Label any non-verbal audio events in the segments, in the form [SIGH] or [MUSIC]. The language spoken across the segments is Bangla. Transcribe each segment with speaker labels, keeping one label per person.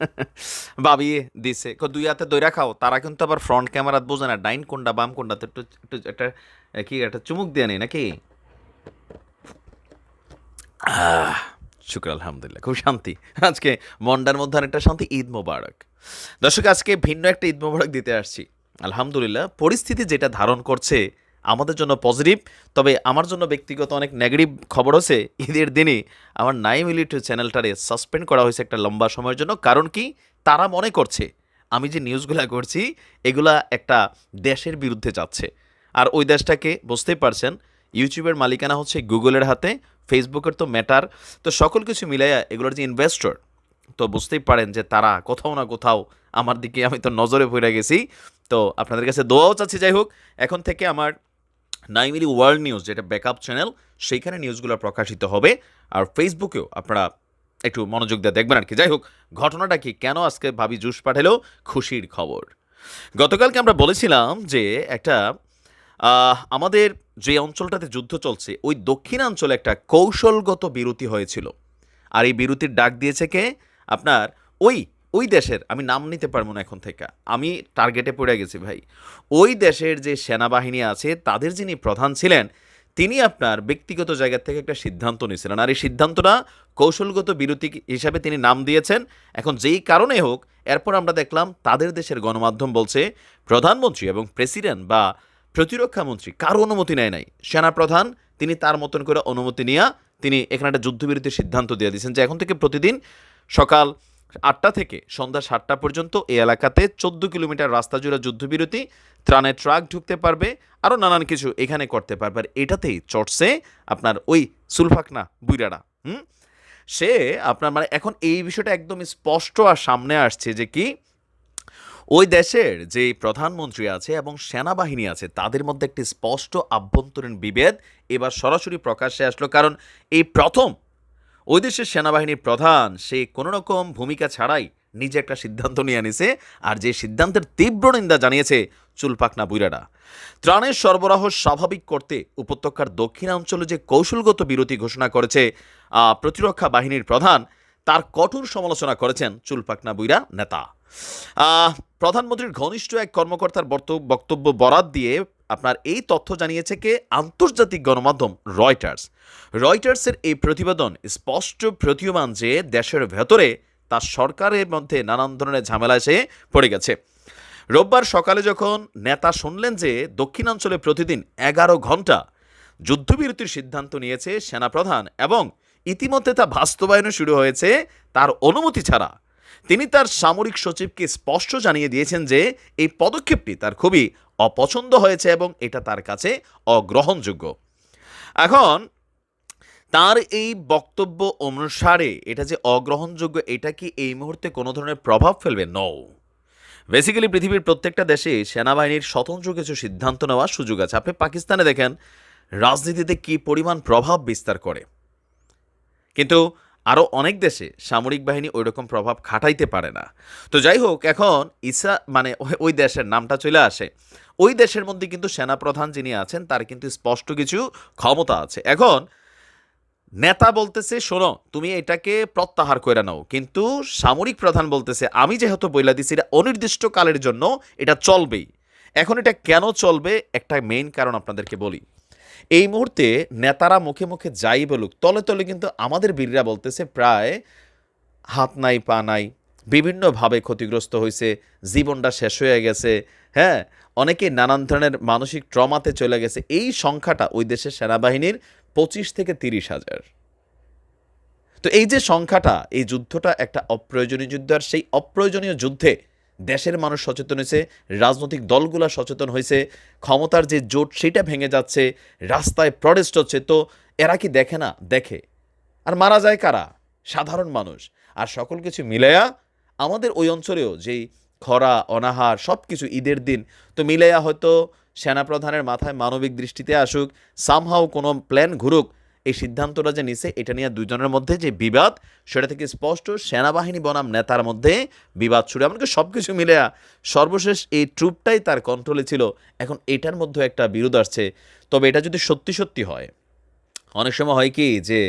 Speaker 1: [LAUGHS] ভাবি দিছে দুই হাতে দইরা খাও। তারা কিন্তু আবার ফ্রন্ট ক্যামেরাত বোঝে না, ডাইন কোনটা, বাম কোনটাতে একটু একটু একটা কি একটা চুমুক দিয়ে নেই নাকি? শুক্র, আলহামদুলিল্লাহ, খুব শান্তি। আজকে মন্ডার মধ্যে অনেকটা শান্তি, ঈদ মোবারক। দর্শক, আজকে ভিন্ন একটা ঈদ মোবারক দিতে আসছি। আলহামদুলিল্লাহ, পরিস্থিতি যেটা ধারণ করছে আমাদের জন্য পজিটিভ তবে আমার জন্য ব্যক্তিগত অনেক নেগেটিভ খবর হচ্ছে, ঈদের দিনে আমার নাইম ইলিউটিউব চ্যানেলটারে সাসপেন্ড করা হয়েছে একটা লম্বা সময়ের জন্য। কারণ কি? তারা মনে করছে, আমি যে নিউজগুলো করছি, এগুলা একটা দেশের বিরুদ্ধে যাচ্ছে। আর ওই দেশটাকে বুঝতেই পারছেন, ইউটিউবের মালিকানা হচ্ছে গুগলের হাতে, ফেসবুকের তো ম্যাটার তো সকল কিছু মিলাইয়া এগুলোর যে ইনভেস্টর তো বুঝতেই পারেন যে তারা কোথাও না কোথাও আমার দিকে আমি তো নজরে পড়ে গেছি। তো আপনাদের কাছে দোয়াও চাচ্ছি, যাই হোক, এখন থেকে আমার নাইমিলি ওয়ার্ল্ড নিউজ যেটা ব্যাকআপ চ্যানেল সেইখানে নিউজগুলো প্রকাশিত হবে। আর ফেসবুকেও আপনারা একটু মনোযোগ দিয়ে দেখবেন আর কি। যাই হোক, ঘটনাটা কি, কেন আজকে ভাবি জুস পাঠালো? খুশির খবর। গতকালকে আমরা বলেছিলাম যে একটা আমাদের যে অঞ্চলটাতে যুদ্ধ চলছে, ওই দক্ষিণাঞ্চলে একটা কৌশলগত বিরতি হয়েছিল। আর এই বিরতির ডাক দিয়েছে কে? আপনার ওই ওই দেশের, আমি নাম নিতে পারব না এখন থেকে, আমি টার্গেটে পড়ে গেছি ভাই। ওই দেশের যে সেনাবাহিনী আছে, তাদের যিনি প্রধান ছিলেন, তিনি আপনার ব্যক্তিগত জায়গা থেকে একটা সিদ্ধান্ত নিয়েছিলেন। আর এই সিদ্ধান্তটা কৌশলগত বিরতি হিসাবে তিনি নাম দিয়েছেন। এখন যেই কারণে হোক, এরপর আমরা দেখলাম তাদের দেশের গণমাধ্যম বলছে, প্রধানমন্ত্রী এবং প্রেসিডেন্ট বা প্রতিরক্ষা মন্ত্রী কারও অনুমতি নেয় নাই। সেনাপ্রধান, তিনি তার মতন করে অনুমতি নিয়ে তিনি এখানে একটা যুদ্ধবিরতির সিদ্ধান্ত দিয়ে দিয়েছেন যে এখন থেকে প্রতিদিন সকাল আটটা থেকে সন্ধ্যা সাতটা পর্যন্ত এই এলাকাতে চোদ্দ কিলোমিটার রাস্তা জুড়ে যুদ্ধবিরতি, ত্রাণের ট্রাক ঢুকতে পারবে, আরও নানান কিছু এখানে করতে পারবে। আর এটাতেই চটছে আপনার ওই সুলফাকনা, বুইরারা, হুম? সে আপনার মানে এখন এই বিষয়টা একদম স্পষ্ট আর সামনে আসছে যে কি, ওই দেশের যে প্রধানমন্ত্রী আছে এবং সেনাবাহিনী আছে, তাদের মধ্যে একটি স্পষ্ট আভ্যন্তরীণ বিভেদ এবার সরাসরি প্রকাশ্যে আসলো। কারণ এই প্রথম ওই দেশের সেনাবাহিনীর প্রধান, সে কোনো রকম ভূমিকা ছাড়াই নিজে একটা সিদ্ধান্ত নিয়ে আনিছে আর যে সিদ্ধান্তের তীব্র নিন্দা জানিয়েছে চুলপাকনা বুইরারা। ত্রাণের সরবরাহ স্বাভাবিক করতে উপত্যকার দক্ষিণাঞ্চলে যে কৌশলগত বিরতি ঘোষণা করেছে প্রতিরক্ষা বাহিনীর প্রধান, তার কঠোর সমালোচনা করেছেন চুলপাকনা বুইরা নেতা। প্রধানমন্ত্রীর ঘনিষ্ঠ এক কর্মকর্তার বক্তব্য বরাদ দিয়ে আপনার এই তথ্য জানিয়েছে কে? আন্তর্জাতিক গণমাধ্যম রয়টার্স রয়টার্সের এই প্রতিবেদন স্পষ্ট প্রতীয়মান যে দেশের ভেতরে তার সরকারের মধ্যে নানান ধরনের ঝামেলা এসে পড়ে গেছে। রোববার সকালে যখন নেতা শুনলেন যে দক্ষিণাঞ্চলে প্রতিদিন এগারো ঘণ্টা যুদ্ধবিরতির সিদ্ধান্ত নিয়েছে সেনাপ্রধান এবং ইতিমধ্যে তা বাস্তবায়নও শুরু হয়েছে তার অনুমতি ছাড়া, তিনি তার সামরিক সচিবকে স্পষ্ট জানিয়ে দিয়েছেন যে এই পদক্ষেপটি তার খুবই অপছন্দ হয়েছে এবং এটা তার কাছে অগ্রহণযোগ্য। এখন, তার এই বক্তব্য অনুসারে এটা যে অগ্রহণযোগ্য, এটা কি এই মুহূর্তে কোনো ধরনের প্রভাব ফেলবে? নও বেসিক্যালি পৃথিবীর প্রত্যেকটা দেশে সেনাবাহিনীর স্বতন্ত্র কিছু সিদ্ধান্ত নেওয়ার সুযোগ আছে। আপনি পাকিস্তানে দেখেন রাজনীতিতে কি পরিমাণ প্রভাব বিস্তার করে। কিন্তু আরও অনেক দেশে সামরিক বাহিনী ওই রকম প্রভাব খাটাইতে পারে না। তো যাই হোক এখন ইসা মানে ওই- দেশের নামটা চলে আসে। ওই দেশের মধ্যে কিন্তু সেনাপ্রধান যিনি আছেন, তার কিন্তু স্পষ্ট কিছু ক্ষমতা আছে। এখন নেতা বলতেছে, শোনো, তুমি এটাকে প্রত্যাহার করে নাও। কিন্তু সামরিক প্রধান বলতেছে, আমি যেহেতু বইলা দিছি, এটা অনির্দিষ্ট কালের জন্য এটা চলবেই। এখন এটা কেন চলবে, একটা মেইন কারণ আপনাদেরকে বলি। এই মুহূর্তে নেতারা মুখে মুখে যাই বলুক, তলে তলে কিন্তু আমাদের বীররা বলতেছে প্রায় হাত নাই, পা নাই, বিভিন্নভাবে ক্ষতিগ্রস্ত হয়েছে জীবনটা শেষ হয়ে গেছে হ্যাঁ? অনেকে নানান ধরনের মানসিক ট্রমাতে চলে গেছে। এই সংখ্যাটা ওই দেশের সেনাবাহিনীর পঁচিশ থেকে তিরিশ হাজার। তো এই যে সংখ্যাটা, এই যুদ্ধটা একটা অপ্রয়োজনীয় যুদ্ধ, আর সেই অপ্রয়োজনীয় যুদ্ধে দেশের মানুষ সচেতন হয়েছে, রাজনৈতিক দলগুলো সচেতন হয়েছে, ক্ষমতার যে জোট সেটা ভেঙে যাচ্ছে, রাস্তায় প্রটেস্ট হচ্ছে, তো এরা কি দেখে না? দেখে। আর মারা যায় কারা? সাধারণ মানুষ। আর সকল কিছু মিলাইয়া আমাদের ওই অঞ্চলেও যেই খরা, অনাহার সব কিছু ঈদের দিন, তো মিলাইয়া হয়তো সেনাপ্রধানের মাথায় মানবিক দৃষ্টিতে আসুক সামহাও কোনো প্ল্যান ঘুরুক এই সিদ্ধান্তটা যে নিছে, এটা নিয়ে দুজনের মধ্যে যে বিবাদ, সেটা থেকে স্পষ্ট সেনাবাহিনী বনাম নেতার মধ্যে বিবাদ শুরু। এমনকি সব কিছু মিলে সর্বশেষ এই ট্রুপটাই তার কন্ট্রোলে ছিল। এখন এটার মধ্যে একটা বিরোধ আসছে। তবে এটা যদি সত্যি সত্যি হয়, অনেক সময় হয় কি যে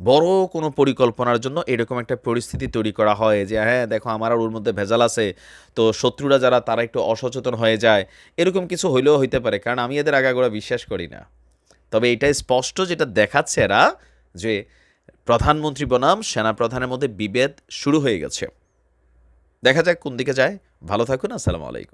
Speaker 1: বড় কোনো পরিকল্পনার জন্য এরকম একটা পরিস্থিতি তৈরি করা হয় যে হ্যাঁ দেখো, আমার আর ওর মধ্যে ভেজাল আছে। তো শত্রুরা যারা, তারা একটু অসচেতন হয়ে যায়। এরকম কিছু হইলেও হইতে পারে। কারণ আমি এদের আগাগোড়া বিশ্বাস করি না। তবে এটা স্পষ্ট যেটা দেখাচ্ছে এরা যে প্রধানমন্ত্রী বনাম সেনাপ্রধানের মধ্যে বিভেদ শুরু হয়ে গেছে। দেখা যাক কোন দিকে যায়। ভালো থাকুন, আসসালামু আলাইকুম।